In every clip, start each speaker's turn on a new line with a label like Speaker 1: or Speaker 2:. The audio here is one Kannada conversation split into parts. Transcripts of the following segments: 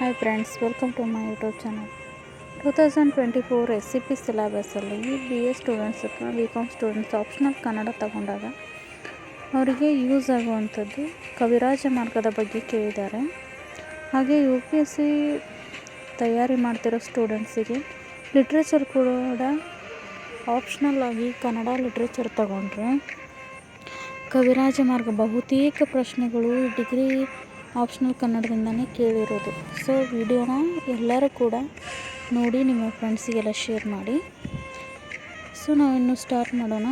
Speaker 1: Hi friends welcome to my YouTube channel two thousand twenty four S C P ಸಿಲೆಬಸ್ಸಲ್ಲಿ B A students ಅಥವಾ B com students optional Kannada ತಗೊಂಡಾಗ, ಅವರಿಗೆ ಯೂಸ್ ಆಗುವಂಥದ್ದು ಕವಿರಾಜ ಮಾರ್ಗದ ಬಗ್ಗೆ ಕೇಳಿದ್ದಾರೆ. ಹಾಗೆ ಯು ಪಿ ಎಸ್ ಸಿ ತಯಾರಿ ಮಾಡ್ತಿರೋ ಸ್ಟೂಡೆಂಟ್ಸಿಗೆ ಲಿಟ್ರೇಚರ್ ಕೂಡ ಆಪ್ಷನಲ್ ಆಗಿ ಕನ್ನಡ ಲಿಟ್ರೇಚರ್ ತಗೊಂಡ್ರೆ. ಕವಿರಾಜ ಮಾರ್ಗ ಬಹುತೇಕ ಪ್ರಶ್ನೆಗಳು ಡಿಗ್ರಿ ಆಪ್ಷನಲ್ ಕನ್ನಡದಿಂದನೇ ಕೇಳಿರೋದು. ಸೊ ವಿಡಿಯೋನ ಎಲ್ಲರೂ ಕೂಡ ನೋಡಿ, ನಿಮ್ಮ ಫ್ರೆಂಡ್ಸಿಗೆಲ್ಲ ಶೇರ್ ಮಾಡಿ. ಸೊ ನಾವಿನ್ನು ಸ್ಟಾರ್ಟ್ ಮಾಡೋಣ.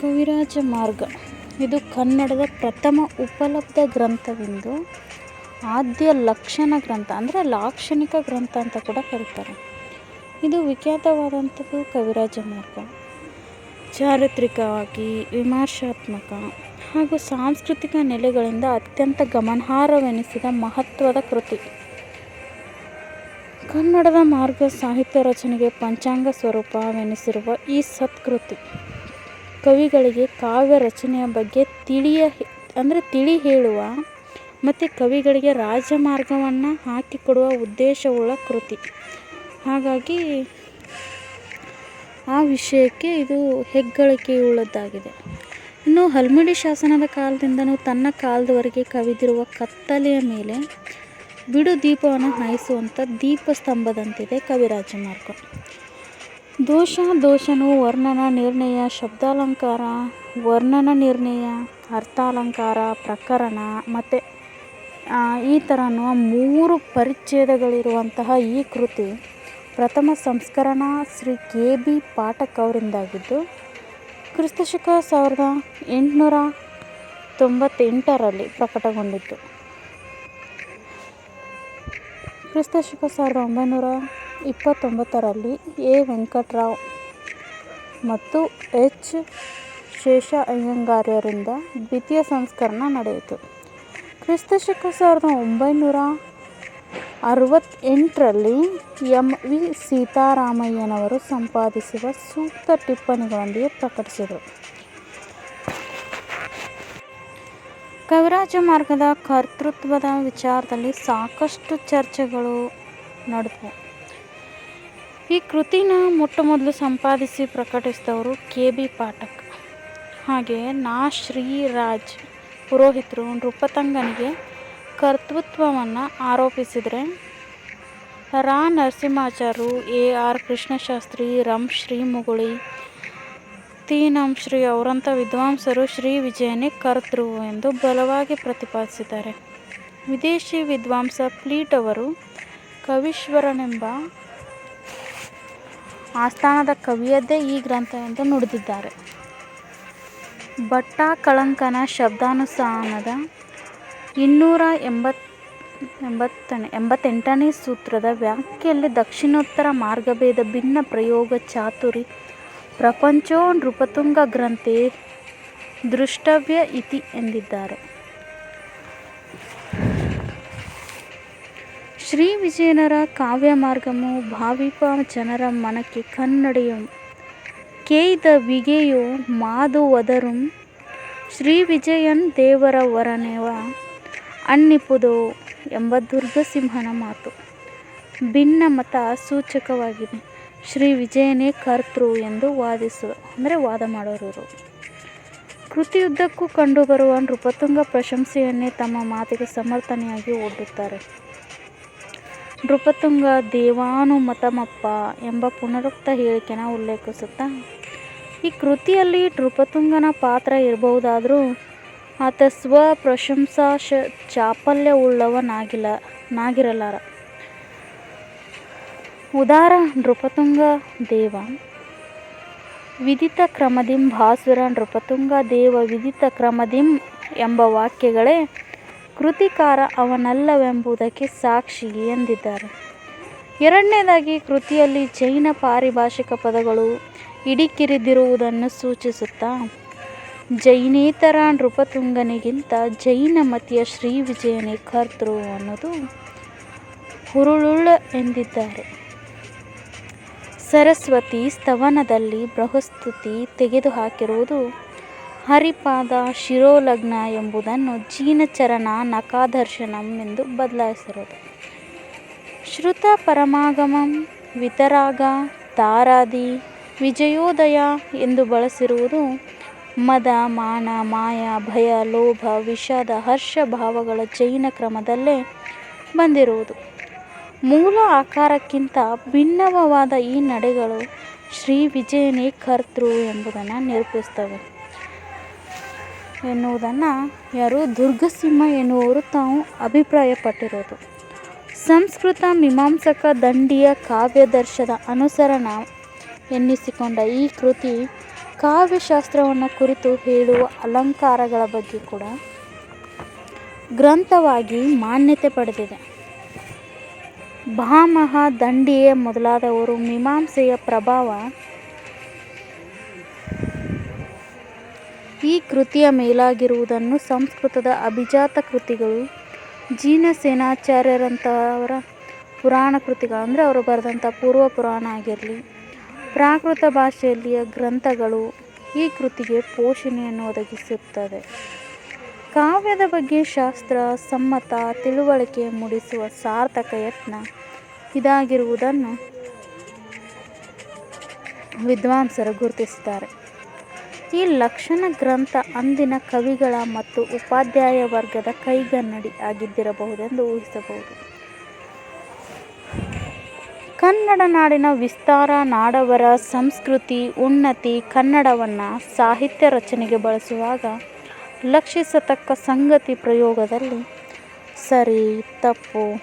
Speaker 1: ಕವಿರಾಜ ಮಾರ್ಗ. ಇದು ಕನ್ನಡದ ಪ್ರಥಮ ಉಪಲಬ್ಧ ಗ್ರಂಥವೆಂದು ಆದ್ಯ ಲಕ್ಷಣ ಗ್ರಂಥ, ಅಂದರೆ ಲಾಕ್ಷಣಿಕ ಗ್ರಂಥ ಅಂತ ಕೂಡ ಕರೀತಾರೆ. ಇದು ವಿಖ್ಯಾತವಾದಂಥದ್ದು ಕವಿರಾಜ ಮಾರ್ಗ. ಚಾರಿತ್ರಿಕವಾಗಿ, ವಿಮರ್ಶಾತ್ಮಕ ಹಾಗೂ ಸಾಂಸ್ಕೃತಿಕ ನೆಲೆಗಳಿಂದ ಅತ್ಯಂತ ಗಮನಾರ್ಹವೆನಿಸಿದ ಮಹತ್ವದ ಕೃತಿ. ಕನ್ನಡದ ಮಾರ್ಗ ಸಾಹಿತ್ಯ ರಚನೆಗೆ ಪಂಚಾಂಗ ಸ್ವರೂಪವೆನಿಸಿರುವ ಈ ಸತ್ಕೃತಿ, ಕವಿಗಳಿಗೆ ಕಾವ್ಯ ರಚನೆಯ ಬಗ್ಗೆ ತಿಳಿಯ ಅಂದರೆ ತಿಳಿ ಹೇಳುವ ಮತ್ತು ಕವಿಗಳಿಗೆ ರಾಜಮಾರ್ಗವನ್ನು ಹಾಕಿಕೊಡುವ ಉದ್ದೇಶವುಳ್ಳ ಕೃತಿ. ಹಾಗಾಗಿ ಆ ವಿಷಯಕ್ಕೆ ಇದು ಹೆಗ್ಗಳಿಕೆಯುಳ್ಳದ್ದಾಗಿದೆ. ಇನ್ನು ಹಲ್ಮಿಡಿ ಶಾಸನದ ಕಾಲದಿಂದನೂ ತನ್ನ ಕಾಲದವರೆಗೆ ಕವಿದಿರುವ ಕತ್ತಲೆಯ ಮೇಲೆ ಬಿಡು ದೀಪವನ್ನು ಹಾಯಿಸುವಂಥ ದೀಪಸ್ತಂಭದಂತಿದೆ ಕವಿರಾಜ ಮಾರ್ಗ. ದೋಷ, ದೋಷನು ವರ್ಣನ ನಿರ್ಣಯ, ಶಬ್ದಾಲಂಕಾರ, ವರ್ಣನ ನಿರ್ಣಯ, ಅರ್ಥಾಲಂಕಾರ, ಪ್ರಕರಣ ಮತ್ತು ಈ ಥರ ಅನ್ನುವ ಮೂರು ಪರಿಚ್ಛೇದಗಳಿರುವಂತಹ ಈ ಕೃತಿ ಪ್ರಥಮ ಸಂಸ್ಕರಣ ಶ್ರೀ ಕೆ ಬಿ ಪಾಠಕ್ ಅವರಿಂದಾಗಿದ್ದು ಕ್ರಿಸ್ತಶಕ ಸಾವಿರದ ಎಂಟುನೂರ ತೊಂಬತ್ತೆಂಟರಲ್ಲಿ ಪ್ರಕಟಗೊಂಡಿತ್ತು. ಕ್ರಿಸ್ತಶಕ ಸಾವಿರದ ಒಂಬೈನೂರ ಇಪ್ಪತ್ತೊಂಬತ್ತರಲ್ಲಿ ಎ. ವೆಂಕಟರಾವ್ ಮತ್ತು ಎಚ್. ಶೇಷ ಅಯ್ಯಂಗಾರ್ಯರಿಂದ ದ್ವಿತೀಯ ಸಂಸ್ಕರಣ ನಡೆಯಿತು. ಕ್ರಿಸ್ತಶಕ ಸಾವಿರದ ಒಂಬೈನೂರ ಅರವತ್ತೆಂಟರಲ್ಲಿ ಎಂ ವಿ ಸೀತಾರಾಮಯ್ಯನವರು ಸಂಪಾದಿಸಿದ ಸೂಕ್ತ ಟಿಪ್ಪಣಿಗಳೊಂದಿಗೆ ಪ್ರಕಟಿಸಿದರು. ಕವಿರಾಜ ಮಾರ್ಗದ ಕರ್ತೃತ್ವದ ವಿಚಾರದಲ್ಲಿ ಸಾಕಷ್ಟು ಚರ್ಚೆಗಳು ನಡೆದವು. ಈ ಕೃತಿನ ಮೊಟ್ಟ ಮೊದಲು ಸಂಪಾದಿಸಿ ಪ್ರಕಟಿಸಿದವರು ಕೆ ಬಿ ಪಾಠಕ್. ಹಾಗೆ ನಾ ಶ್ರೀರಾಜ್ ಪುರೋಹಿತರು ನೃಪತಂಗನಿಗೆ ಕರ್ತೃತ್ವವನ್ನು ಆರೋಪಿಸಿದರೆ ರಾ ನರಸಿಂಹಾಚಾರ್ಯರು ಎ ಆರ್ ಕೃಷ್ಣಶಾಸ್ತ್ರಿ, ರಂ ಶ್ರೀ ಮುಗುಳಿ, ತಿ ನಂ ಶ್ರೀ ಅವರಂಥ ವಿದ್ವಾಂಸರು ಶ್ರೀ ವಿಜಯನೇ ಕರ್ತೃ ಎಂದು ಬಲವಾಗಿ ಪ್ರತಿಪಾದಿಸಿದ್ದಾರೆ. ವಿದೇಶಿ ವಿದ್ವಾಂಸ ಪ್ಲೀಟ್ ಅವರು ಕವೀಶ್ವರನೆಂಬ ಆಸ್ಥಾನದ ಕವಿಯದ್ದೇ ಈ ಗ್ರಂಥ ಎಂದು ನುಡಿದಿದ್ದಾರೆ. ಭಟ್ಟ ಕಳಂಕನ ಶಬ್ದಾನುಸಾನದ ಇನ್ನೂರ ಎಂಬತ್, ಎಂಬತ್ತನೇ, ಎಂಬತ್ತೆಂಟನೇ ಸೂತ್ರದ ವ್ಯಾಖ್ಯೆಯಲ್ಲಿ ದಕ್ಷಿಣೋತ್ತರ ಮಾರ್ಗಭೇದ ಭಿನ್ನ ಪ್ರಯೋಗ ಚಾತುರಿ ಪ್ರಪಂಚೋ ನೃಪತುಂಗ ಗ್ರಂಥೆ ದೃಷ್ಟವ್ಯ ಇತಿ ಎಂದಿದ್ದಾರೆ. ಶ್ರೀ ವಿಜಯನರ ಕಾವ್ಯ ಮಾರ್ಗಮು ಭಾವಿಪ ಜನರ ಮನಕ್ಕೆ ಕನ್ನಡಿಯಂ. ಕೇಯ್ದ ವಿಗೆಯೋ ಮಾದು ಒದರುಂ. ಶ್ರೀ ವಿಜಯನ್ ದೇವರ ವರನೆವ. ಅನ್ನಿಪುದೋ ಎಂಬ ದುರ್ಗಸಿಂಹನ ಮಾತು. ಭಿನ್ನ ಮತ ಸೂಚಕವಾಗಿದೆ. ಶ್ರೀ ವಿಜಯನೇ ಕರ್ತೃ ಎಂದು ವಾದಿಸುವ ಅಂದರೆ ವಾದ ಮಾಡೋರು ಕೃತಿಯುದ್ದಕ್ಕೂ ಕಂಡುಬರುವ ನೃಪತುಂಗ ಪ್ರಶಂಸೆಯನ್ನೇ ತಮ್ಮ ಮಾತಿಗೆ ಸಮರ್ಥನೆಯಾಗಿ ಒಡ್ಡುತ್ತಾರೆ. ನೃಪತುಂಗ ದೇವಾನುಮತಮಪ್ಪ ಎಂಬ ಪುನರುಕ್ತ ಹೇಳಿಕೆನ ಉಲ್ಲೇಖಿಸುತ್ತಾ, ಈ ಕೃತಿಯಲ್ಲಿ ನೃಪತುಂಗನ ಪಾತ್ರ ಇರಬಹುದಾದರೂ ಆತ ಸ್ವ ಪ್ರಶಂಸಾ ಶ ಚಾಪಲ್ಯವುಳ್ಳವನಾಗಿಲ್ಲ ನಾಗಿರಲಾರ. ಉದಾರ ನೃಪತುಂಗ ದೇವ. ವಿದಿತ ಕ್ರಮದಿಂ ಭಾಸುರ ನೃಪತುಂಗ ದೇವ ವಿದಿತ ಕ್ರಮದಿಂ ಎಂಬ ವಾಕ್ಯಗಳೇ ಕೃತಿಕಾರ ಅವನಲ್ಲವೆಂಬುದಕ್ಕೆ ಸಾಕ್ಷಿ ಎಂದಿದ್ದಾರೆ. ಎರಡನೇದಾಗಿ ಕೃತಿಯಲ್ಲಿ ಜೈನ ಪಾರಿಭಾಷಿಕ ಪದಗಳು ಇಡಿಕಿರಿದಿರುವುದನ್ನು ಸೂಚಿಸುತ್ತಾ ಜೈನೇತರ ನೃಪತುಂಗನಿಗಿಂತ ಜೈನ ಮತಿಯ ಶ್ರೀ ವಿಜಯನೇ ಕರ್ತೃ ಅನ್ನೋದು ಹುರುಳುಳ್ಳ ಎಂದಿದ್ದಾರೆ. ಸರಸ್ವತಿ ಸ್ತವನದಲ್ಲಿ ಬೃಹಸ್ತುತಿ ತೆಗೆದುಹಾಕಿರುವುದು ಹರಿಪಾದ ಶಿರೋಲಗ್ನ ಎಂಬುದನ್ನು ಜೀನಚರಣ ನಕಾದರ್ಶನಂ ಎಂದು ಬದಲಾಯಿಸಿರೋದು ಶ್ರುತ ಪರಮಾಗಮಂ, ವಿತರಾಗ, ತಾರಾದಿ, ವಿಜಯೋದಯ ಎಂದು ಬಳಸಿರುವುದು ಮದ, ಮಾನ, ಮಾಯ, ಭಯ, ಲೋಭ, ವಿಷಾದ, ಹರ್ಷ ಭಾವಗಳ ಜೈನ ಕ್ರಮದಲ್ಲೇ ಬಂದಿರುವುದು. ಮೂಲ ಆಕಾರಕ್ಕಿಂತ ಭಿನ್ನವಾದ ಈ ನಡೆಗಳು ಶ್ರೀ ವಿಜಯನೇ ಕರ್ತೃ ಎಂಬುದನ್ನು ನಿರೂಪಿಸ್ತವೆ ಎನ್ನುವುದನ್ನು ಯಾರು ದುರ್ಗಸಿಂಹ ಎನ್ನುವರು ತಾವು ಅಭಿಪ್ರಾಯಪಟ್ಟಿರೋದು ಸಂಸ್ಕೃತ ಮೀಮಾಂಸಕ ದಂಡಿಯ ಕಾವ್ಯದರ್ಶದ ಅನುಸರಣ ಎನ್ನಿಸಿಕೊಂಡ ಈ ಕೃತಿ ಕಾವ್ಯಶಾಸ್ತ್ರವನ್ನು ಕುರಿತು ಹೇಳುವ ಅಲಂಕಾರಗಳ ಬಗ್ಗೆ ಕೂಡ ಗ್ರಂಥವಾಗಿ ಮಾನ್ಯತೆ ಪಡೆದಿದೆ. ಭಾಮಹ ದಂಡಿಯ ಮೊದಲಾದವರು ಮೀಮಾಂಸೆಯ ಪ್ರಭಾವ ಈ ಕೃತಿಯ ಮೇಲಾಗಿರುವುದನ್ನು ಸಂಸ್ಕೃತದ ಅಭಿಜಾತ ಕೃತಿಗಳು ಜೀನಸೇನಾಚಾರ್ಯರಂಥವರ ಪುರಾಣ ಕೃತಿಗಳು. ಅಂದರೆ ಅವರು ಬರೆದಂಥ ಪೂರ್ವ ಪುರಾಣ ಆಗಿರಲಿ ಪ್ರಾಕೃತ ಭಾಷೆಯಲ್ಲಿಯ ಗ್ರಂಥಗಳು ಈ ಕೃತಿಗೆ ಪೋಷಣೆಯನ್ನು ಒದಗಿಸುತ್ತದೆ. ಕಾವ್ಯದ ಬಗ್ಗೆ ಶಾಸ್ತ್ರ, ಸಮ್ಮತ, ತಿಳುವಳಿಕೆ ಮೂಡಿಸುವ ಸಾರ್ಥಕ ಯತ್ನ ಇದಾಗಿರುವುದನ್ನು ವಿದ್ವಾಂಸರು ಗುರುತಿಸುತ್ತಾರೆ. ಈ ಲಕ್ಷಣ ಗ್ರಂಥ ಅಂದಿನ ಕವಿಗಳ ಮತ್ತು ಉಪಾಧ್ಯಾಯ ವರ್ಗದ ಕೈಗನ್ನಡಿ ಆಗಿದ್ದಿರಬಹುದೆಂದು ಊಹಿಸಬಹುದು. ಕನ್ನಡ ನಾಡಿನ ವಿಸ್ತಾರ, ನಾಡವರ ಸಂಸ್ಕೃತಿ, ಉನ್ನತಿ, ಕನ್ನಡವನ್ನು ಸಾಹಿತ್ಯ ರಚನೆಗೆ ಬಳಸುವಾಗ ಲಕ್ಷಿಸತಕ್ಕ ಸಂಗತಿ ಪ್ರಯೋಗದಲ್ಲಿ ಸರಿ, ತಪ್ಪು.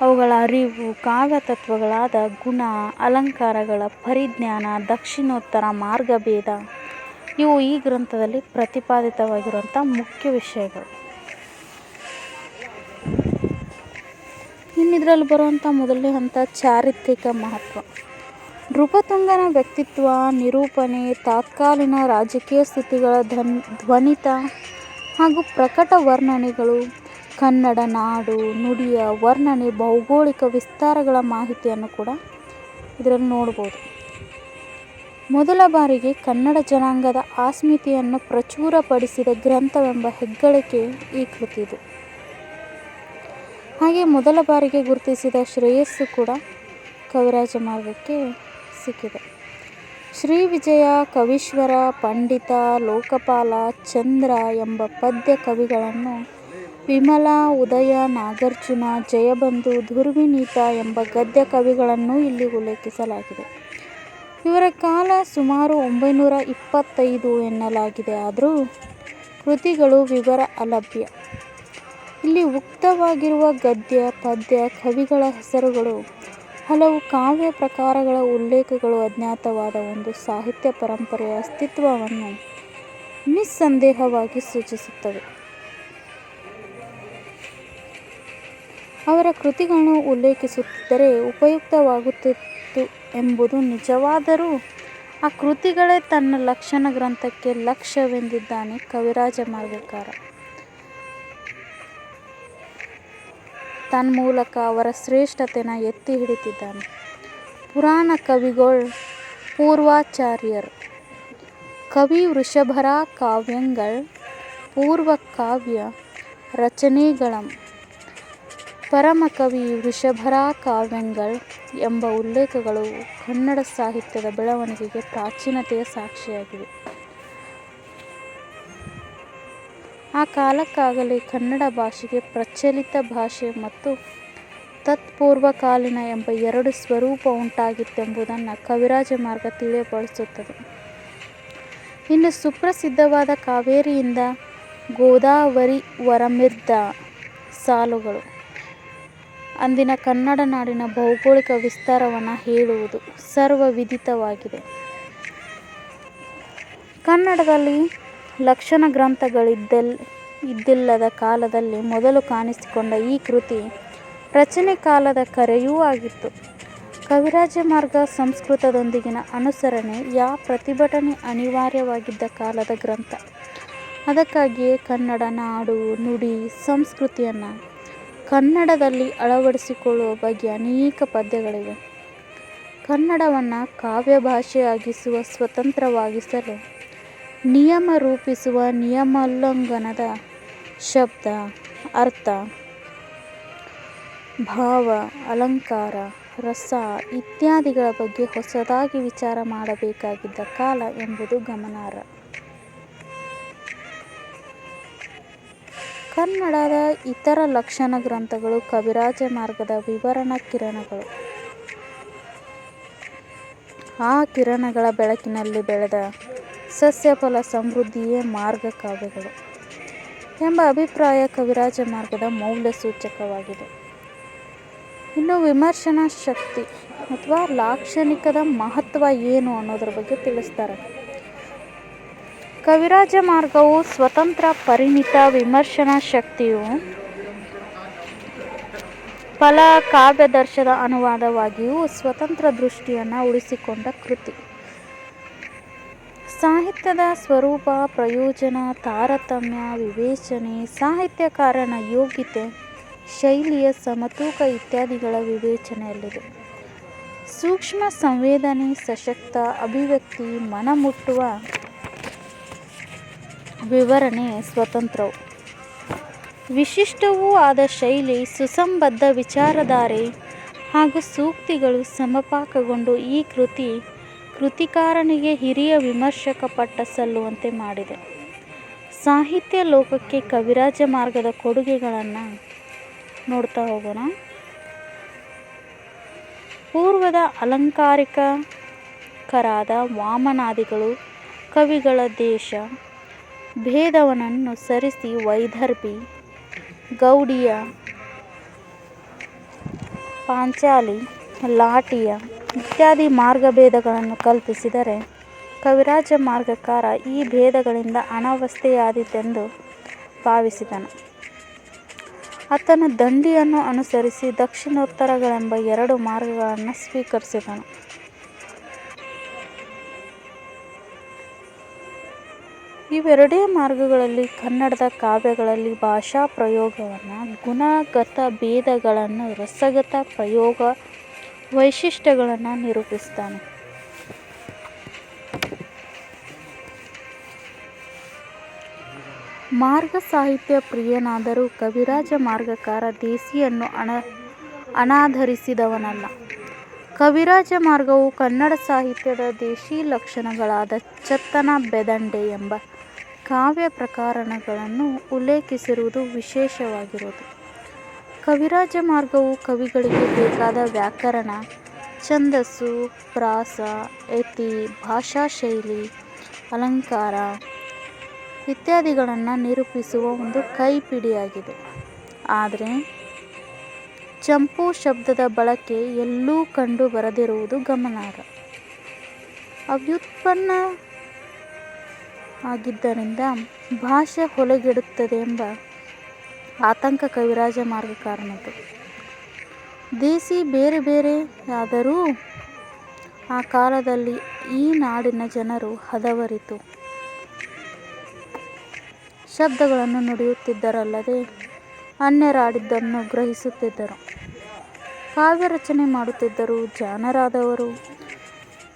Speaker 1: ಅವುಗಳ ಅರಿವು, ಕಾವ್ಯತತ್ವಗಳಾದ ಗುಣ, ಅಲಂಕಾರಗಳ ಪರಿಜ್ಞಾನ, ದಕ್ಷಿಣೋತ್ತರ ಮಾರ್ಗಭೇದ, ಇವು ಈ ಗ್ರಂಥದಲ್ಲಿ ಪ್ರತಿಪಾದಿತವಾಗಿರುವಂಥ ಮುಖ್ಯ ವಿಷಯಗಳು. ಇನ್ನಿದ್ರಲ್ಲಿ ಬರುವಂಥ ಮೊದಲನೇ ಹಂತ ಚಾರಿತ್ರಿಕ ಮಹತ್ವ. ನೃಪತುಂಗನ ವ್ಯಕ್ತಿತ್ವ, ನಿರೂಪಣೆ, ತಾತ್ಕಾಲೀನ ರಾಜಕೀಯ ಸ್ಥಿತಿಗಳ ಧ್ವನ್, ಧ್ವನಿತ ಹಾಗೂ ಪ್ರಕಟ ವರ್ಣನೆಗಳು, ಕನ್ನಡ ನಾಡು, ನುಡಿಯ ವರ್ಣನೆ, ಭೌಗೋಳಿಕ ವಿಸ್ತಾರಗಳ ಮಾಹಿತಿಯನ್ನು ಕೂಡ ಇದರಲ್ಲಿ ನೋಡ್ಬೋದು. ಮೊದಲ ಬಾರಿಗೆ ಕನ್ನಡ ಜನಾಂಗದ ಅಸ್ಮಿತೆಯನ್ನು ಪ್ರಚುರಪಡಿಸಿದ ಗ್ರಂಥವೆಂಬ ಹೆಗ್ಗಳಿಕೆ ಈ ಕೃತಿದು. ಹಾಗೆ ಮೊದಲ ಬಾರಿಗೆ ಗುರುತಿಸಿದ ಶ್ರೇಯಸ್ಸು ಕೂಡ ಕವಿರಾಜ ಮಾರ್ಗಕ್ಕೆ ಸಿಕ್ಕಿದೆ. ಶ್ರೀ ವಿಜಯ, ಕವೀಶ್ವರ, ಪಂಡಿತ, ಲೋಕಪಾಲ, ಚಂದ್ರ ಎಂಬ ಪದ್ಯ ಕವಿಗಳನ್ನು ವಿಮಲ, ಉದಯ, ನಾಗಾರ್ಜುನ, ಜಯಬಂಧು, ದುರ್ವಿನೀತ ಎಂಬ ಗದ್ಯ ಕವಿಗಳನ್ನು ಇಲ್ಲಿ ಉಲ್ಲೇಖಿಸಲಾಗಿದೆ. ಇವರ ಕಾಲ ಸುಮಾರು ಒಂಬೈನೂರ ಇಪ್ಪತ್ತೈದು ಎನ್ನಲಾಗಿದೆ. ಆದರೂ ಕೃತಿಗಳು ವಿವರ ಅಲಭ್ಯ. ಇಲ್ಲಿ ಉಕ್ತವಾಗಿರುವ ಗದ್ಯ, ಪದ್ಯ, ಕವಿಗಳ ಹೆಸರುಗಳು, ಹಲವು ಕಾವ್ಯ ಪ್ರಕಾರಗಳ ಉಲ್ಲೇಖಗಳು ಅಜ್ಞಾತವಾದ ಒಂದು ಸಾಹಿತ್ಯ ಪರಂಪರೆಯ ಅಸ್ತಿತ್ವವನ್ನು ನಿಸ್ಸಂದೇಹವಾಗಿ ಸೂಚಿಸುತ್ತವೆ. ಅವರ ಕೃತಿಗಳನ್ನು ಉಲ್ಲೇಖಿಸುತ್ತಿದ್ದರೆ ಉಪಯುಕ್ತವಾಗುತ್ತಿತ್ತು ಎಂಬುದು ನಿಜವಾದರೂ ಆ ಕೃತಿಗಳೇ ತನ್ನ ಲಕ್ಷಣ ಗ್ರಂಥಕ್ಕೆ ಲಕ್ಷ್ಯವೆಂದಿದ್ದಾನೆ ಕವಿರಾಜ ಮಾರ್ಗಕಾರ. ತನ್ಮೂಲಕ ಅವರ ಶ್ರೇಷ್ಠತೆನ ಎತ್ತಿ ಹಿಡಿತಿದ್ದಾನೆ. ಪುರಾಣ ಕವಿಗಳು ಪೂರ್ವಾಚಾರ್ಯರು ಕವಿ ವೃಷಭರ ಕಾವ್ಯಂಗಳ್ ಪೂರ್ವ ಕಾವ್ಯ ರಚನೆಗಳಂ ಪರಮಕವಿ ವೃಷಭರ ಕಾವ್ಯಂಗಳ್ ಎಂಬ ಉಲ್ಲೇಖಗಳು ಕನ್ನಡ ಸಾಹಿತ್ಯದ ಬೆಳವಣಿಗೆಗೆ ಪ್ರಾಚೀನತೆಯ ಸಾಕ್ಷಿಯಾಗಿವೆ. ಆ ಕಾಲಕ್ಕಾಗಲೇ ಕನ್ನಡ ಭಾಷೆಗೆ ಪ್ರಚಲಿತ ಭಾಷೆ ಮತ್ತು ತತ್ಪೂರ್ವಕಾಲೀನ ಎಂಬ ಎರಡು ಸ್ವರೂಪ ಉಂಟಾಗಿತ್ತೆಂಬುದನ್ನು ಕವಿರಾಜ ಮಾರ್ಗ ತಿಳಿಯಪಡಿಸುತ್ತದೆ ಇನ್ನು ಸುಪ್ರಸಿದ್ಧವಾದ ಕಾವೇರಿಯಿಂದ ಗೋದಾವರಿ ವರಮಿದ್ದ ಸಾಲುಗಳು. ಅಂದಿನ ಕನ್ನಡ ನಾಡಿನ ಭೌಗೋಳಿಕ ವಿಸ್ತಾರವನ್ನು ಹೇಳುವುದು ಸರ್ವವಿಧಿತವಾಗಿದೆ ಕನ್ನಡದಲ್ಲಿ ಲಕ್ಷಣ ಗ್ರಂಥಗಳಿದ್ದಲ್, ಇದ್ದಿಲ್ಲದ ಕಾಲದಲ್ಲಿ ಮೊದಲು ಕಾಣಿಸಿಕೊಂಡ ಈ ಕೃತಿ ರಚನೆ ಕಾಲದ ಕರೆಯೂ ಆಗಿತ್ತು. ಕವಿರಾಜ ಮಾರ್ಗ ಸಂಸ್ಕೃತದೊಂದಿಗಿನ ಅನುಸರಣೆ ಯಾ ಪ್ರತಿಭಟನೆ ಅನಿವಾರ್ಯವಾಗಿದ್ದ ಕಾಲದ ಗ್ರಂಥ. ಅದಕ್ಕಾಗಿಯೇ ಕನ್ನಡ ನಾಡು, ನುಡಿ, ಸಂಸ್ಕೃತಿಯನ್ನು ಕನ್ನಡದಲ್ಲಿ ಅಳವಡಿಸಿಕೊಳ್ಳುವ ಬಗ್ಗೆ ಅನೇಕ ಪದ್ಯಗಳಿವೆ. ಕನ್ನಡವನ್ನು ಕಾವ್ಯ ಭಾಷೆಯಾಗಿಸುವ ಸ್ವತಂತ್ರವಾಗಿಸಲು ನಿಯಮ ರೂಪಿಸುವ ನಿಯಮೋಲ್ಲಂಘನದ ಶಬ್ದ, ಅರ್ಥ, ಭಾವ, ಅಲಂಕಾರ, ರಸ ಇತ್ಯಾದಿಗಳ ಬಗ್ಗೆ ಹೊಸದಾಗಿ ವಿಚಾರ ಮಾಡಬೇಕಾಗಿದ್ದ ಕಾಲ ಎಂಬುದು ಗಮನಾರ್ಹ. ಕನ್ನಡದ ಇತರ ಲಕ್ಷಣ ಗ್ರಂಥಗಳು ಕವಿರಾಜ ಮಾರ್ಗದ ವಿವರಣ ಕಿರಣಗಳು. ಆ ಕಿರಣಗಳ ಬೆಳಕಿನಲ್ಲಿ ಬೆಳೆದ ಸಸ್ಯಫಲ ಸಮೃದ್ಧಿಯೇ ಮಾರ್ಗ ಕಾವ್ಯಗಳು ಎಂಬ ಅಭಿಪ್ರಾಯ ಕವಿರಾಜ ಮಾರ್ಗದ ಮೌಲ್ಯ ಸೂಚಕವಾಗಿದೆ. ಇನ್ನು ವಿಮರ್ಶನಾ ಶಕ್ತಿ ಅಥವಾ ಲಾಕ್ಷಣಿಕದ ಮಹತ್ವ ಏನು ಅನ್ನೋದ್ರ ಬಗ್ಗೆ ತಿಳಿಸ್ತಾರೆ. ಕವಿರಾಜ ಮಾರ್ಗವು ಸ್ವತಂತ್ರ, ಪರಿಣಿತ ವಿಮರ್ಶನಾ ಶಕ್ತಿಯು ಫಲ ಕಾವ್ಯದರ್ಶದ ಅನುವಾದವಾಗಿಯೂ ಸ್ವತಂತ್ರ ದೃಷ್ಟಿಯನ್ನು ಉಳಿಸಿಕೊಂಡ ಕೃತಿ. ಸಾಹಿತ್ಯದ ಸ್ವರೂಪ, ಪ್ರಯೋಜನ, ತಾರತಮ್ಯ, ವಿವೇಚನೆ, ಸಾಹಿತ್ಯಕಾರನ ಯೋಗ್ಯತೆ, ಶೈಲಿಯ ಸಮತೂಕ ಇತ್ಯಾದಿಗಳ ವಿವೇಚನೆಯಲ್ಲಿದೆ. ಸೂಕ್ಷ್ಮ ಸಂವೇದನೆ, ಸಶಕ್ತ ಅಭಿವ್ಯಕ್ತಿ ಮನಮುಟ್ಟುವ ವಿವರಣೆ ಸ್ವತಂತ್ರವು. ವಿಶಿಷ್ಟವೂ ಆದ ಶೈಲಿ, ಸುಸಂಬದ್ಧ ವಿಚಾರಧಾರೆ ಹಾಗೂ ಸೂಕ್ತಿಗಳು ಸಮಪಾಕಗೊಂಡು ಈ ಕೃತಿ ಕೃತಿಕಾರನಿಗೆ ಹಿರಿಯ ವಿಮರ್ಶಕ ಪಟ್ಟ ಸಲ್ಲುವಂತೆ ಮಾಡಿದೆ. ಸಾಹಿತ್ಯ ಲೋಕಕ್ಕೆ ಕವಿರಾಜ ಮಾರ್ಗದ ಕೊಡುಗೆಗಳನ್ನು ನೋಡ್ತಾ ಹೋಗೋಣ. ಪೂರ್ವದ ಅಲಂಕಾರಿಕರಾದ ವಾಮನಾದಿಗಳು ಕವಿಗಳ ದೇಶ, ಭೇದವನನ್ನು ಸರಿಸಿ ವೈದರ್ಭಿ ಗೌಡಿಯ ಪಾಂಚಾಲಿ, ಲಾಟಿಯ ಇತ್ಯಾದಿ ಮಾರ್ಗಭೇದಗಳನ್ನು ಕಲ್ಪಿಸಿದರೆ ಕವಿರಾಜ ಮಾರ್ಗಕಾರ ಈ ಭೇದಗಳಿಂದ ಅನವಸ್ಥೆಯಾದೀತೆಂದು ಭಾವಿಸಿದನು. ಆತನ ದಂಡಿಯನ್ನು ಅನುಸರಿಸಿ ದಕ್ಷಿಣೋತ್ತರಗಳೆಂಬ ಎರಡು ಮಾರ್ಗಗಳನ್ನು ಸ್ವೀಕರಿಸಿದನು. ಇವೆರಡೇ ಮಾರ್ಗಗಳಲ್ಲಿ ಕನ್ನಡದ ಕಾವ್ಯಗಳಲ್ಲಿ ಭಾಷಾ ಪ್ರಯೋಗವನ್ನು ಗುಣಗತ ಭೇದಗಳನ್ನು ರಸಗತ ಪ್ರಯೋಗ ವೈಶಿಷ್ಟ್ಯಗಳನ್ನು ನಿರೂಪಿಸ್ತಾನೆ. ಮಾರ್ಗ ಸಾಹಿತ್ಯ ಪ್ರಿಯನಾದರೂ ಕವಿರಾಜ ಮಾರ್ಗಕಾರ ದೇಸಿಯನ್ನು ಅಣ, ಅನಾಧರಿಸಿದವನಲ್ಲ. ಕವಿರಾಜ ಮಾರ್ಗವು ಕನ್ನಡ ಸಾಹಿತ್ಯದ ದೇಶಿ ಲಕ್ಷಣಗಳಾದ ಚತ್ತನ, ಬೆದಂಡೆ ಎಂಬ ಕಾವ್ಯ ಪ್ರಕಾರಣಗಳನ್ನು ಉಲ್ಲೇಖಿಸಿರುವುದು ವಿಶೇಷವಾಗಿರುವುದು. ಕವಿರಾಜ ಮಾರ್ಗವು ಕವಿಗಳಿಗೆ ಬೇಕಾದ ವ್ಯಾಕರಣ, ಛಂದಸ್ಸು, ಪ್ರಾಸ ಯತಿ ಭಾಷಾಶೈಲಿ ಅಲಂಕಾರ ಇತ್ಯಾದಿಗಳನ್ನು ನಿರೂಪಿಸುವ ಒಂದು ಕೈಪಿಡಿಯಾಗಿದೆ. ಆದರೆ ಚಂಪು ಶಬ್ದದ ಬಳಕೆ ಎಲ್ಲೂ ಕಂಡು ಬರದಿರುವುದು ಗಮನಾರ್ಹ. ಅವ್ಯುತ್ಪನ್ನ ಆಗಿದ್ದರಿಂದ ಭಾಷೆ ಹೊಲೆಗೆಡುತ್ತದೆ ಎಂಬ ಆತಂಕ ಕವಿರಾಜ ಮಾರ್ಗ ಕಾರಣದ್ದು. ದೇಸಿ ಬೇರೆ ಬೇರೆ ಆದರೂ ಆ ಕಾಲದಲ್ಲಿ ಈ ನಾಡಿನ ಜನರು ಹದವರಿತು. ಶಬ್ದಗಳನ್ನು ನುಡಿಯುತ್ತಿದ್ದರಲ್ಲದೆ ಅನ್ಯರಾಡಿದ್ದನ್ನು ಗ್ರಹಿಸುತ್ತಿದ್ದರು. ಕಾವ್ಯ ರಚನೆ ಮಾಡುತ್ತಿದ್ದರು ಜಾನರಾದವರು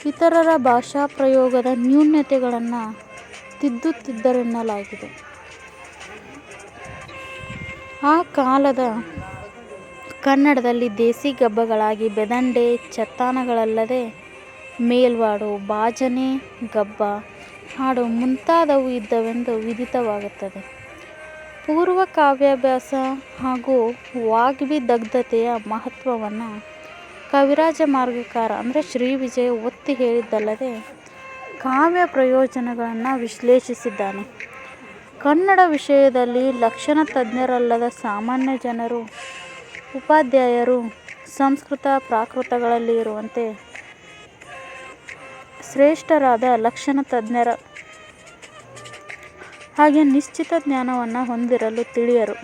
Speaker 1: ಇತರರ ಭಾಷಾ ಪ್ರಯೋಗದ ನ್ಯೂನತೆಗಳನ್ನು ತಿದ್ದುತ್ತಿದ್ದರೆನ್ನಲಾಗಿದೆ. ಆ ಕಾಲದ ಕನ್ನಡದಲ್ಲಿ ದೇಸಿ ಗಬ್ಬಗಳಾಗಿ ಬೆದಂಡೆ ಚತ್ತಾನಗಳಲ್ಲದೆ ಮೇಲ್ವಾಡು ಬಾಜನೆ ಗಬ್ಬ ಹಾಡು ಮುಂತಾದವು ಇದ್ದವೆಂದು ವಿದಿತವಾಗುತ್ತದೆ ಪೂರ್ವ ಕಾವ್ಯಾಭ್ಯಾಸ ಹಾಗೂ ವಾಗ್ವಿದಗ್ಧತೆಯ ಮಹತ್ವವನ್ನು ಕವಿರಾಜ ಮಾರ್ಗಕಾರ ಅಂದರೆ ಶ್ರೀ ವಿಜಯ ಒತ್ತಿ ಹೇಳಿದ್ದಲ್ಲದೆ ಕಾವ್ಯ ಪ್ರಯೋಜನಗಳನ್ನು ವಿಶ್ಲೇಷಿಸಿದ್ದಾನೆ. ಕನ್ನಡ ವಿಷಯದಲ್ಲಿ ಲಕ್ಷಣ ತಜ್ಞರಲ್ಲದ ಸಾಮಾನ್ಯ ಜನರು, ಉಪಾಧ್ಯಾಯರು, ಸಂಸ್ಕೃತ ಪ್ರಾಕೃತಗಳಲ್ಲಿ ಇರುವಂತೆ ಶ್ರೇಷ್ಠರಾದ ಲಕ್ಷಣ ತಜ್ಞರ ಹಾಗೆ ನಿಶ್ಚಿತ ಜ್ಞಾನವನ್ನು ಹೊಂದಿರಲು ತಿಳಿಯರು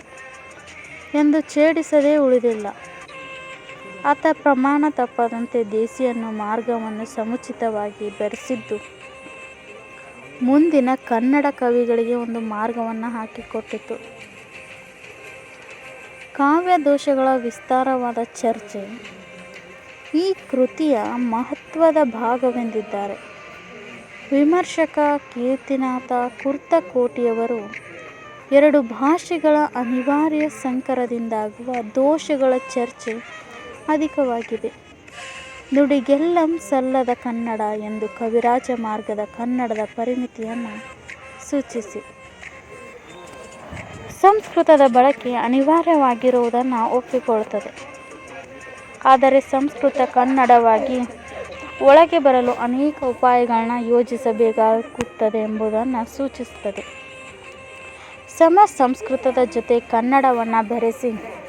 Speaker 1: ಎಂದು ಛೇಡಿಸದೇ ಉಳಿದಿಲ್ಲ. ಆತ ಪ್ರಮಾಣ ತಪ್ಪದಂತೆ ದೇಸಿಯನ್ನು ಮಾರ್ಗವನ್ನು ಸಮುಚಿತವಾಗಿ ಬೆರೆಸಿದ್ದು ಮುಂದಿನ ಕನ್ನಡ ಕವಿಗಳಿಗೆ ಒಂದು ಮಾರ್ಗವನ್ನು ಹಾಕಿಕೊಟ್ಟಿತು ಕಾವ್ಯ ದೋಷಗಳ ವಿಸ್ತಾರವಾದ ಚರ್ಚೆ. ಈ ಕೃತಿಯ ಮಹತ್ವದ ಭಾಗವೆಂದಿದ್ದಾರೆ. ವಿಮರ್ಶಕ ಕೀರ್ತಿನಾಥ ಕುರ್ತಕೋಟಿಯವರು ಎರಡು ಭಾಷೆಗಳ ಅನಿವಾರ್ಯ ಸಂಕರದಿಂದಾಗುವ ದೋಷಗಳ ಚರ್ಚೆ ಅಧಿಕವಾಗಿದೆ. ನುಡಿಗೆಲ್ಲಂ ಸಲ್ಲದ ಕನ್ನಡ ಎಂದು ಕವಿರಾಜ ಮಾರ್ಗದ ಕನ್ನಡದ ಪರಿಮಿತಿಯನ್ನು ಸೂಚಿಸಿ ಸಂಸ್ಕೃತದ ಬಳಕೆ ಅನಿವಾರ್ಯವಾಗಿರುವುದನ್ನು ಒಪ್ಪಿಕೊಳ್ಳುತ್ತದೆ. ಆದರೆ ಸಂಸ್ಕೃತ ಕನ್ನಡವಾಗಿ ಒಳಗೆ ಬರಲು ಅನೇಕ ಉಪಾಯಗಳನ್ನು ಯೋಜಿಸಬೇಕಾಗುತ್ತದೆ ಎಂಬುದನ್ನು ಸೂಚಿಸುತ್ತದೆ. ಸಮ ಸಂಸ್ಕೃತದ ಜೊತೆ ಕನ್ನಡವನ್ನು ಬೆರೆಸಿ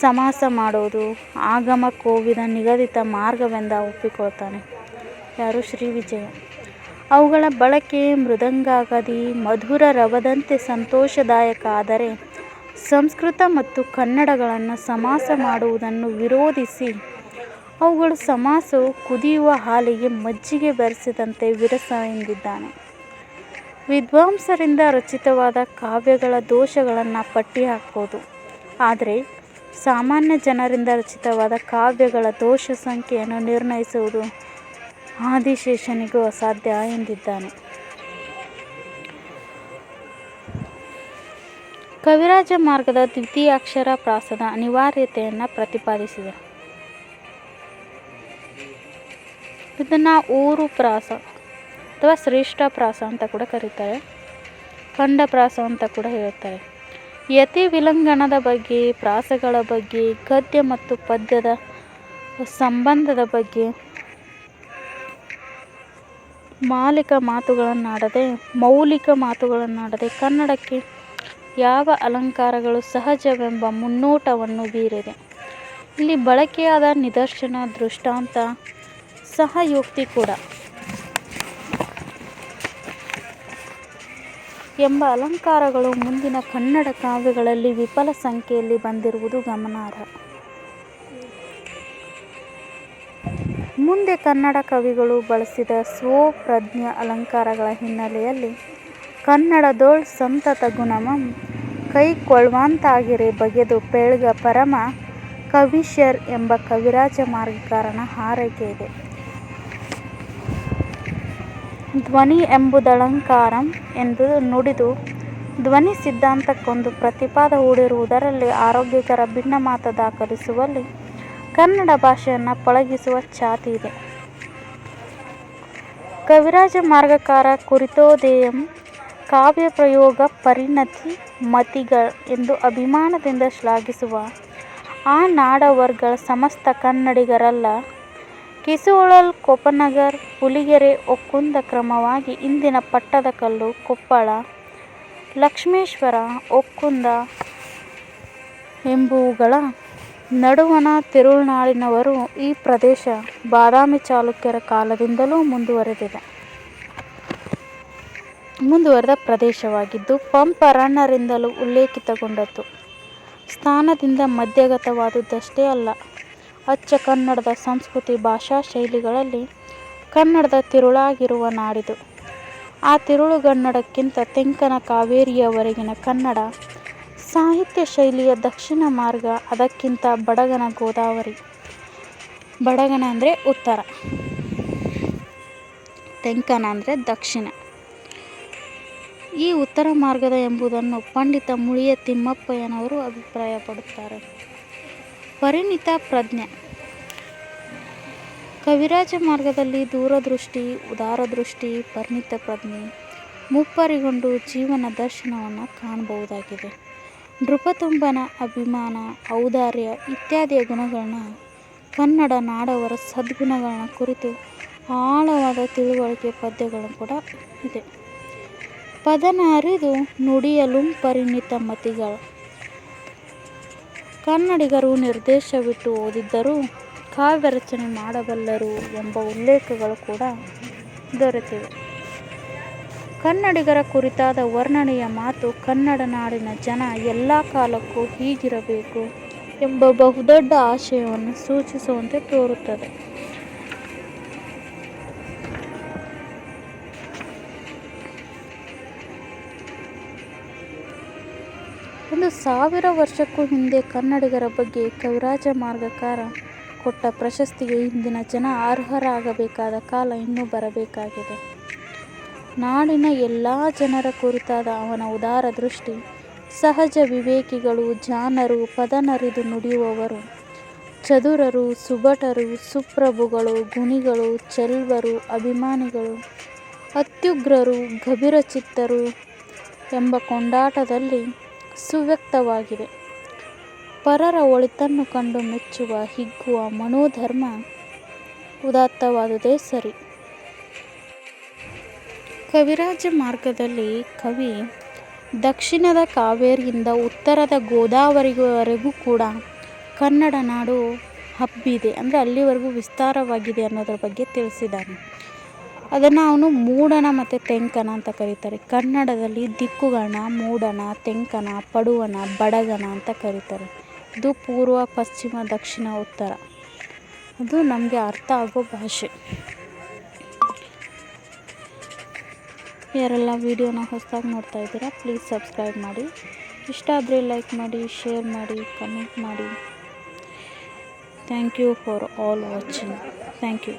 Speaker 1: ಸಮಾಸ ಮಾಡೋದು, ಆಗಮ ಕೋವಿದ ನಿಗದಿತ ಮಾರ್ಗವೆಂದ ಒಪ್ಪಿಕೊಳ್ತಾನೆ. ಯಾರು? ಶ್ರೀ ವಿಜಯ. ಅವುಗಳ ಬಳಕೆ ಮೃದಂಗಾಗದಿ, ಮಧುರ ರವದಂತೆ ಸಂತೋಷದಾಯಕ ಆದರೆ ಸಂಸ್ಕೃತ ಮತ್ತು ಕನ್ನಡಗಳನ್ನು ಸಮಾಸ ಮಾಡುವುದನ್ನು ವಿರೋಧಿಸಿ ಅವುಗಳು ಸಮಾಸವು ಕುದಿಯುವ ಹಾಲಿಗೆ ಮಜ್ಜಿಗೆ ಬೆರೆಸಿದಂತೆ ವಿರಸ ಎಂದಿದ್ದಾನೆ. ವಿದ್ವಾಂಸರಿಂದ ರಚಿತವಾದ ಕಾವ್ಯಗಳ ದೋಷಗಳನ್ನು ಪಟ್ಟಿ ಹಾಕ್ಬೋದು ಆದರೆ ಸಾಮಾನ್ಯ ಜನರಿಂದ ರಚಿತವಾದ ಕಾವ್ಯಗಳ ದೋಷ ಸಂಖ್ಯೆಯನ್ನು ನಿರ್ಣಯಿಸುವುದು ಆದಿಶೇಷನಿಗೂ ಅಸಾಧ್ಯ ಎಂದಿದ್ದಾನೆ. ಕವಿರಾಜ ಮಾರ್ಗದ ದ್ವಿತೀಯಾಕ್ಷರ ಪ್ರಾಸದ ಅನಿವಾರ್ಯತೆಯನ್ನು ಪ್ರತಿಪಾದಿಸಿದೆ ಇದನ್ನು ಊರು ಪ್ರಾಸ ಅಥವಾ ಶ್ರೇಷ್ಠ ಪ್ರಾಸ ಅಂತ ಕೂಡ ಕರೀತಾರೆ. ಖಂಡಪ್ರಾಸ ಅಂತ ಕೂಡ ಹೇಳ್ತಾರೆ. ಯತಿ ವಿಲಂಗನದ ಬಗ್ಗೆ, ಪ್ರಾಸಗಳ ಬಗ್ಗೆ, ಗದ್ಯ ಮತ್ತು ಪದ್ಯದ ಸಂಬಂಧದ ಬಗ್ಗೆ ಮಾಲಿಕ ಮಾತುಗಳನ್ನಾಡದೆ, ಮೌಲಿಕ ಮಾತುಗಳನ್ನಾಡದೆ ಕನ್ನಡಕ್ಕೆ ಯಾವ ಅಲಂಕಾರಗಳು ಸಹಜವೆಂಬ ಮುನ್ನೋಟವನ್ನು ಬೀರಿದೆ. ಇಲ್ಲಿ ಬಳಕೆಯಾದ ನಿದರ್ಶನ, ದೃಷ್ಟಾಂತ, ಸಹಯೋಕ್ತಿ ಕೂಡ ಎಂಬ ಅಲಂಕಾರಗಳು ಮುಂದಿನ ಕನ್ನಡ ಕಾವ್ಯಗಳಲ್ಲಿ ವಿಫಲ ಸಂಖ್ಯೆಯಲ್ಲಿ ಬಂದಿರುವುದು ಗಮನಾರ್ಹ. ಮುಂದೆ ಕನ್ನಡ ಕವಿಗಳು ಬಳಸಿದ ಸ್ವಪ್ರಜ್ಞ ಅಲಂಕಾರಗಳ ಹಿನ್ನೆಲೆಯಲ್ಲಿ ಕನ್ನಡದೊಳ್ ಸಂತತ ಗುಣಮಂ ಕೈಕೊಳ್ಳುವಂತಾಗಿರೆ ಬಗೆದು ಪೆಳ್ಗ ಪರಮ ಕವಿಶರ್ ಎಂಬ ಕವಿರಾಜ ಮಾರ್ಗಕಾರನ ಹಾರೈಕೆ ಇದೆ. ಧ್ವನಿ ಎಂಬುದಳಂಕಾರಂ ಎಂದು ನುಡಿದು, ಧ್ವನಿ ಸಿದ್ಧಾಂತಕ್ಕೊಂದು ಪ್ರತಿಪಾದ ಹೂಡಿರುವುದರಲ್ಲಿ ಆರೋಗ್ಯಕರ ಭಿನ್ನ ಮಾತ ದಾಖಲಿಸುವಲ್ಲಿ ಕನ್ನಡ ಭಾಷೆಯನ್ನು ಪಳಗಿಸುವ ಛಾತಿ ಇದೆ. ಕವಿರಾಜ ಮಾರ್ಗಕಾರ ಕುರಿತೋದೇಯಂ ಕಾವ್ಯಪ್ರಯೋಗ ಪರಿಣತಿ ಮತಿಗ ಎಂದು ಅಭಿಮಾನದಿಂದ ಶ್ಲಾಘಿಸುವ ಆ ನಾಡವರ್ಗಳ ಸಮಸ್ತ ಕನ್ನಡಿಗರಲ್ಲ. ಕಿಸುವಳಲ್ ಕೊಪನಗರ್ ಹುಲಿಗೆರೆ, ಒಕ್ಕುಂದ ಕ್ರಮವಾಗಿ ಇಂದಿನ ಪಟ್ಟದಕಲ್ಲು, ಕೊಪ್ಪಳ, ಲಕ್ಷ್ಮೇಶ್ವರ, ಒಕ್ಕುಂದ ಎಂಬುವುಗಳ ನಡುವಣ ತಿರುಳ್ನಾಡಿನವರು ಈ ಪ್ರದೇಶ ಬಾದಾಮಿ ಚಾಲುಕ್ಯರ ಕಾಲದಿಂದಲೂ ಮುಂದುವರೆದಿದೆ ಮುಂದುವರೆದ ಪ್ರದೇಶವಾಗಿದ್ದು ಪಂಪ-ರನ್ನರಿಂದಲೂ ಉಲ್ಲೇಖಿತಗೊಂಡದ್ದು. ಸ್ಥಾನದಿಂದ ಮಧ್ಯಗತವಾದದ್ದಷ್ಟೇ ಅಲ್ಲ, ಅಚ್ಚ ಕನ್ನಡದ ಸಂಸ್ಕೃತಿ ಭಾಷಾ ಶೈಲಿಗಳಲ್ಲಿ ಕನ್ನಡದ ತಿರುಳಾಗಿರುವ ನಾಡಿದು. ಆ ತಿರುಳುಗನ್ನಡಕ್ಕಿಂತ ತೆಂಕನ ಕಾವೇರಿಯವರೆಗಿನ ಕನ್ನಡ ಸಾಹಿತ್ಯ ಶೈಲಿಯ ದಕ್ಷಿಣ ಮಾರ್ಗ ಅದಕ್ಕಿಂತ ಬಡಗನ ಗೋದಾವರಿ. ಬಡಗನ ಅಂದರೆ ಉತ್ತರ, ತೆಂಕನ ಅಂದರೆ ದಕ್ಷಿಣ. ಈ ಉತ್ತರ ಮಾರ್ಗದ ಎಂಬುದನ್ನು ಪಂಡಿತ ಮುಳಿಯ ತಿಮ್ಮಪ್ಪಯ್ಯನವರು ಅಭಿಪ್ರಾಯಪಡುತ್ತಾರೆ. ಪರಿಣಿತ ಪ್ರಜ್ಞೆ ಕವಿರಾಜ ಮಾರ್ಗದಲ್ಲಿ ದೂರದೃಷ್ಟಿ, ಉದಾರದೃಷ್ಟಿ, ಪರಿಣಿತ ಪ್ರಜ್ಞೆ ಮುಪ್ಪರಿಗೊಂಡು ಜೀವನ ದರ್ಶನವನ್ನು ಕಾಣಬಹುದಾಗಿದೆ. ನೃಪತುಂಬನ ಅಭಿಮಾನ, ಔದಾರ್ಯ ಇತ್ಯಾದಿಯ ಗುಣಗಳನ್ನ ಕನ್ನಡ ನಾಡವರ ಸದ್ಗುಣಗಳನ್ನ ಕುರಿತು ಆಳವಾದ ತಿಳುವಳಿಕೆ ಪದ್ಯಗಳು ಕೂಡ ಇದೆ. ಪದನ ಅರಿದು ನುಡಿಯಲು ಪರಿಣಿತ ಮತಿಗಳ್. ಕನ್ನಡಿಗರು ನಿರ್ದೇಶವಿಟ್ಟು ಓದಿದ್ದರೂ ಕಾವ್ಯರಚನೆ ಮಾಡಬಲ್ಲರು ಎಂಬ ಉಲ್ಲೇಖಗಳು ಕೂಡ ದೊರೆತಿವೆ. ಕನ್ನಡಿಗರ ಕುರಿತಾದ ವರ್ಣನೆಯ ಮಾತು ಕನ್ನಡ ನಾಡಿನ ಜನ ಎಲ್ಲ ಕಾಲಕ್ಕೂ ಹೀಗಿರಬೇಕು ಎಂಬ ಬಹುದೊಡ್ಡ ಆಶಯವನ್ನು ಸೂಚಿಸುವಂತೆ ತೋರುತ್ತದೆ. ಒಂದು ಸಾವಿರ ವರ್ಷಕ್ಕೂ ಹಿಂದೆ ಕನ್ನಡಿಗರ ಬಗ್ಗೆ ಕವಿರಾಜ ಮಾರ್ಗಕಾರ ಕೊಟ್ಟ ಪ್ರಶಸ್ತಿಗೆ ಇಂದಿನ ಜನ ಅರ್ಹರಾಗಬೇಕಾದ ಕಾಲ ಇನ್ನೂ ಬರಬೇಕಾಗಿದೆ. ನಾಡಿನ ಎಲ್ಲ ಜನರ ಕುರಿತಾದ ಅವನ ಉದಾರ ದೃಷ್ಟಿ, ಸಹಜ ವಿವೇಕಿಗಳು, ಜಾನರು, ಪದನರಿದು ನುಡಿಯುವವರು, ಚದುರರು, ಸುಭಟರು, ಸುಪ್ರಭುಗಳು, ಗುಣಿಗಳು, ಚೆಲ್ವರು, ಅಭಿಮಾನಿಗಳು, ಅತ್ಯುಗ್ರರು, ಗಭೀರಚಿತ್ತರು ಎಂಬ ಕೊಂಡಾಟದಲ್ಲಿ ಸುವ್ಯಕ್ತವಾಗಿದೆ. ಪರರ ಒಳಿತನ್ನು ಕಂಡು ಮೆಚ್ಚುವ ಹಿಗ್ಗುವ ಮನೋಧರ್ಮ ಉದಾತ್ತವಾದುದೇ ಸರಿ. ಕವಿರಾಜ ಮಾರ್ಗದಲ್ಲಿ ಕವಿ ದಕ್ಷಿಣದ ಕಾವೇರಿಯಿಂದ ಉತ್ತರದ ಗೋದಾವರಿವರೆಗೂ ಕೂಡ ಕನ್ನಡ ನಾಡು ಹಬ್ಬಿದೆ. ಅಂದರೆ ಅಲ್ಲಿವರೆಗೂ ವಿಸ್ತಾರವಾಗಿದೆ ಅನ್ನೋದ್ರ ಬಗ್ಗೆ ತಿಳಿಸಿದ್ದಾನೆ. ಅದನ್ನು ಅವನು ಮೂಡಣ ಮತ್ತು ತೆಂಕಣ ಅಂತ ಕರೀತಾರೆ. ಕನ್ನಡದಲ್ಲಿ ದಿಕ್ಕುಗಣ ಮೂಡಣ ತೆಂಕಣ ಪಡುವಣ ಬಡಗಣ ಅಂತ ಕರೀತಾರೆ. ಇದು ಪೂರ್ವ, ಪಶ್ಚಿಮ, ದಕ್ಷಿಣ, ಉತ್ತರ. ಅದು ನಮಗೆ ಅರ್ಥ ಆಗೋ ಭಾಷೆ. ಯಾರೆಲ್ಲ ವೀಡಿಯೋನ ಹೊಸದಾಗಿ ನೋಡ್ತಾ ಇದ್ದೀರಾ ಪ್ಲೀಸ್ ಸಬ್ಸ್ಕ್ರೈಬ್ ಮಾಡಿ. ಇಷ್ಟ ಆದರೆ ಲೈಕ್ ಮಾಡಿ ಶೇರ್ ಮಾಡಿ ಕಮೆಂಟ್ ಮಾಡಿ. Thank you for all watching thank you